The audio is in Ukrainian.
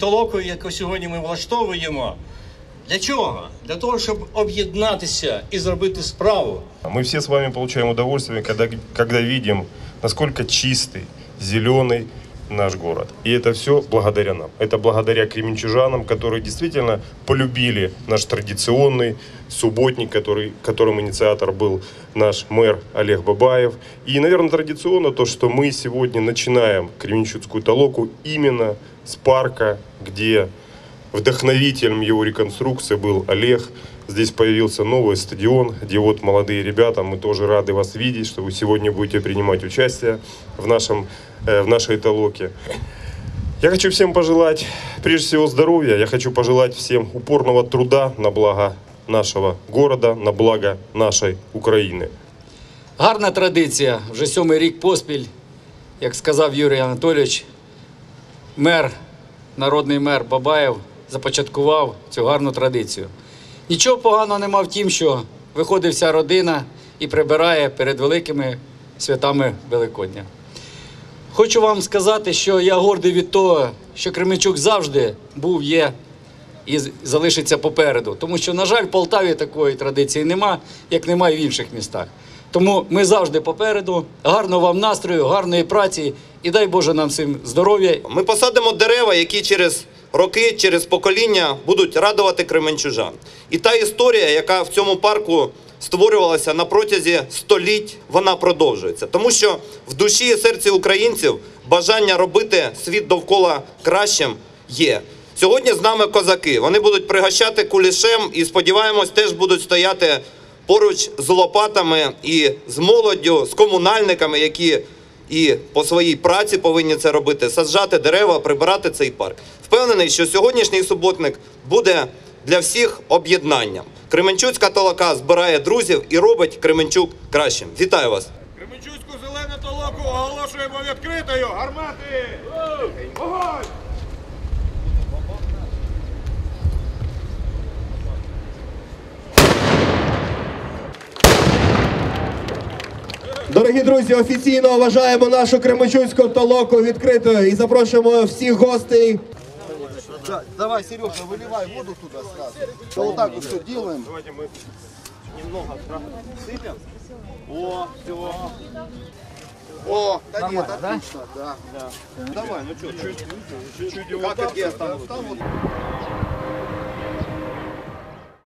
толокою, яку сьогодні ми влаштовуємо. Для чого? Для того, щоб об'єднатися і зробити справу. Мы все с вами получаем удовольствие, когда, когда видим, насколько чистый, зеленый наш город. И это все благодаря нам. Это благодаря кременчужанам, которые действительно полюбили наш традиционный субботник, который, которым инициатор был наш мэр Олег Бабаев. И, наверное, традиционно то, что мы сегодня начинаем Кременчуцкую толоку именно с парка, где Вдохновителем его реконструкции был Олег. Здесь появился новый стадион, где вот молодые ребята, мы тоже рады вас видеть, что вы сегодня будете принимать участие в, нашем, э, в нашей толоке. Я хочу всем пожелать, прежде всего, здоровья. Я хочу пожелать всем упорного труда на благо нашего города, на благо нашей Украины. Гарна традиція, вже сьомий рік поспіль, як сказав Юрій Анатолійович, мер, народний мер Бабаєв започаткував цю гарну традицію. Нічого поганого нема в тім, що виходить вся родина і прибирає перед великими святами Великодня. Хочу вам сказати, що я гордий від того, що Кременчук завжди був, є і залишиться попереду. Тому що, на жаль, в Полтаві такої традиції нема, як немає в інших містах. Тому ми завжди попереду. Гарного вам настрою, гарної праці і дай Боже нам всім здоров'я Ми посадимо дерева, які через роки, через покоління будуть радувати кременчужан. І та історія, яка в цьому парку створювалася на протязі століть, вона продовжується. Тому що в душі і серці українців бажання робити світ довкола кращим є. Сьогодні з нами козаки. Вони будуть пригощати кулішем і сподіваємось, теж будуть стояти поруч з лопатами і з молоддю, з комунальниками, які і по своїй праці повинні це робити, саджати дерева, прибирати цей парк. Впевнений, що сьогоднішній суботник буде для всіх об'єднанням. Кременчуцька толока збирає друзів і робить Кременчук кращим. Вітаю вас! Кременчуцьку зелену толоку оголошуємо відкритою. Гармати! Вогонь! Дорогі друзі, офіційно вважаємо нашу Кременчуцьку толоку відкритою і запрошуємо всіх гостей. Да, давай, Сережа, выливай воду туда сразу. Да вот так вот все делаем. Давайте мы Немного сыпем. О, все. О, да нет, отлично, да. Давай, ну что, чуть-чуть. Как и